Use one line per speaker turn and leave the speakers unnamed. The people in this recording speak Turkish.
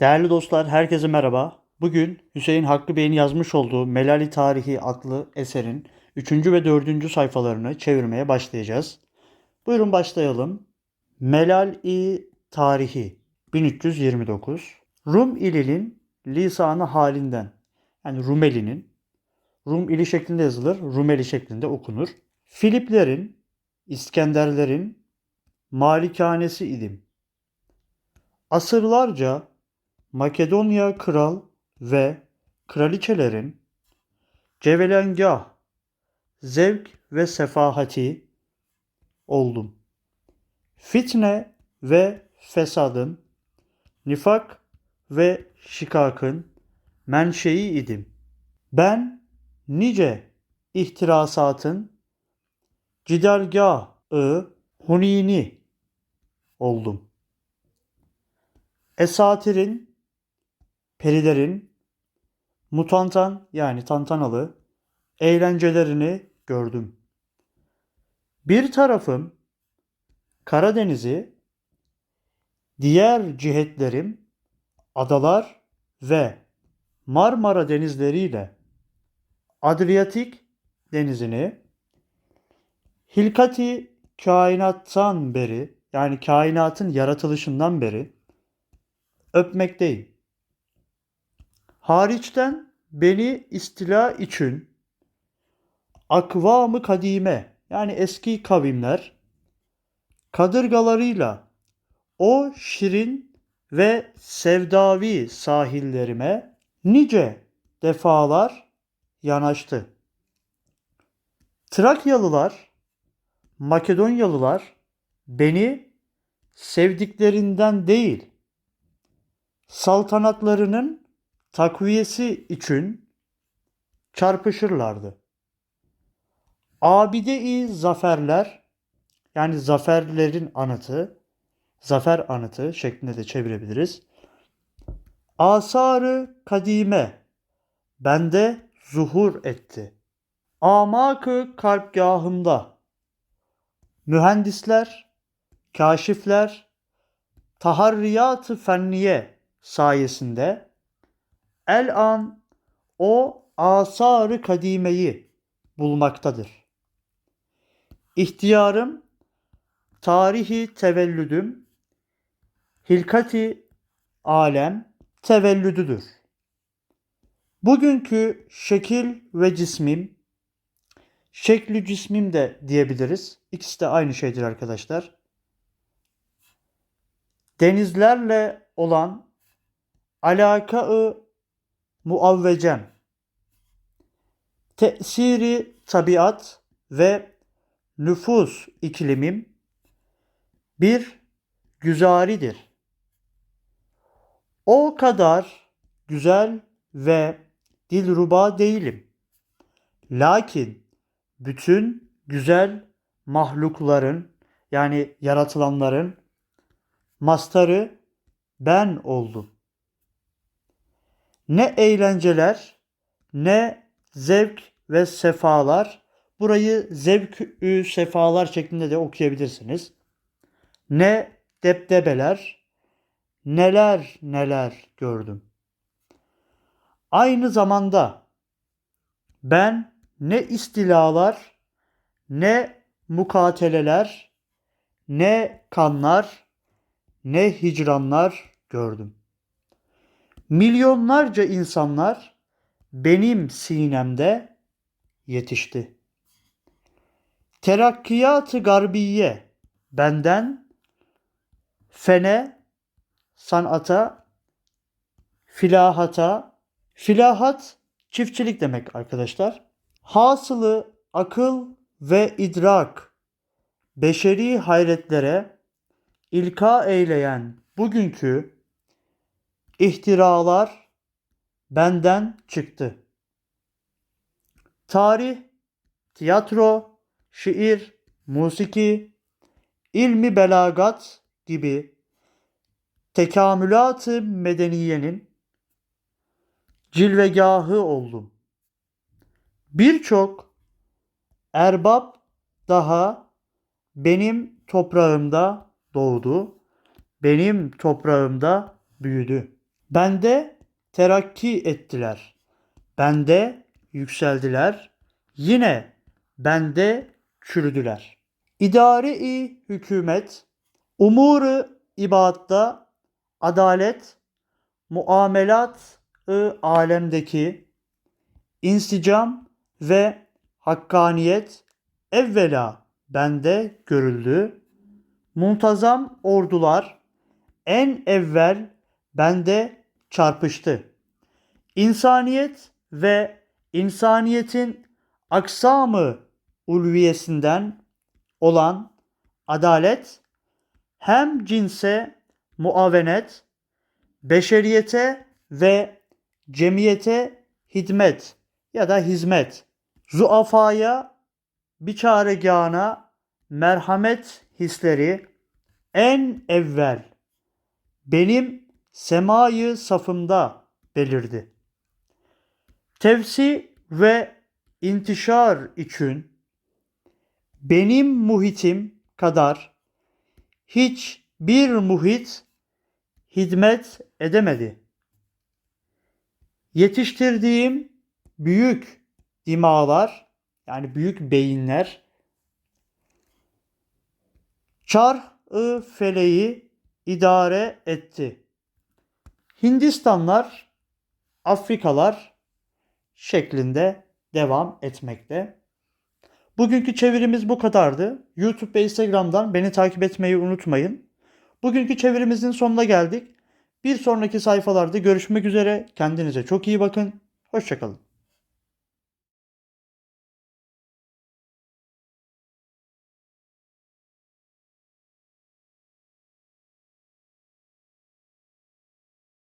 Değerli dostlar, herkese merhaba. Bugün Hüseyin Hakkı Bey'in yazmış olduğu Melali Tarihi adlı eserin 3. ve 4. sayfalarını çevirmeye başlayacağız. Buyurun başlayalım. Melal-i Tarihi 1329 Rum ilinin lisanı halinden yani Rumeli'nin Rum ili şeklinde yazılır, Rumeli şeklinde okunur. Filiplerin, İskenderlerin malikanesi idim. Asırlarca Makedonya kral ve kraliçelerin cevelengah, zevk ve sefahati oldum. Fitne ve fesadın, nifak ve şikakın menşei idim. Ben nice ihtirasatın cidalgahı hunini oldum. Esatirin, perilerin, mutantan yani tantanalı eğlencelerini gördüm. Bir tarafım Karadeniz'i, diğer cihetlerim adalar ve Marmara denizleriyle Adriyatik denizini hilkati kainattan beri yani kainatın yaratılışından beri öpmekteyim. Hariçten beni istila için akvamı kadime yani eski kavimler kadırgalarıyla o şirin ve sevdavi sahillerime nice defalar yanaştı. Trakyalılar, Makedonyalılar beni sevdiklerinden değil, saltanatlarının takviyesi için çarpışırlardı. Abide-i zaferler yani zaferlerin anıtı, zafer anıtı şeklinde de çevirebiliriz. Asarı kadime bende zuhur etti. Amakı kalpgahımda mühendisler, kaşifler, taharriyat-ı fenniye sayesinde el an o asarı kadimeyi bulmaktadır. İhtiyarım, tarihi tevellüdüm, hilkati alem tevellüdüdür. Bugünkü şekil ve cismim, şekli cismim de diyebiliriz. İkisi de aynı şeydir arkadaşlar. Denizlerle olan alaka-ı muavvecem, tesiri tabiat ve nüfus iklimim bir güzaridir. O kadar güzel ve dilruba değilim. Lakin bütün güzel mahlukların yani yaratılanların mastarı ben oldum. Ne eğlenceler, ne zevk ve sefalar. Burayı zevk sefalar şeklinde de okuyabilirsiniz. Ne depdebeler, neler neler gördüm. Aynı zamanda ben ne istilalar, ne mukateleler, ne kanlar, ne hicranlar gördüm. Milyonlarca insanlar benim sinemde yetişti. Terakkiyat-ı garbiye benden fene, sanata, filahata, filahat çiftçilik demek arkadaşlar. Hasılı akıl ve idrak beşeri hayretlere ilka eyleyen bugünkü ihtiralar benden çıktı. Tarih, tiyatro, şiir, musiki, ilmi belagat gibi tekamülat-ı medeniyenin cilvegahı oldum. Birçok erbab daha benim toprağımda doğdu, benim toprağımda büyüdü. Bende terakki ettiler. Bende yükseldiler. Yine bende çürüdüler. İdari-i hükümet, umuru ibatta, adalet, muamelat-ı alemdeki insicam ve hakkaniyet evvela bende görüldü. Muntazam ordular en evvel bende çarpıştı. İnsaniyet ve insaniyetin aksamı ulviyesinden olan adalet hem cinse muavenet, beşeriyete ve cemiyete hizmet ya da hizmet, zuafaya, biçaregâna merhamet hisleri en evvel benim semayı safımda belirdi. Tevsi ve intişar için benim muhitim kadar hiç bir muhit hizmet edemedi. Yetiştirdiğim büyük dimalar yani büyük beyinler çarh-ı feleği idare etti. Hindistanlar, Afrikalar şeklinde devam etmekte. Bugünkü çevirimiz bu kadardı. YouTube ve Instagram'dan beni takip etmeyi unutmayın. Bugünkü çevirimizin sonuna geldik. Bir sonraki sayfalarda görüşmek üzere. Kendinize çok iyi bakın. Hoşçakalın.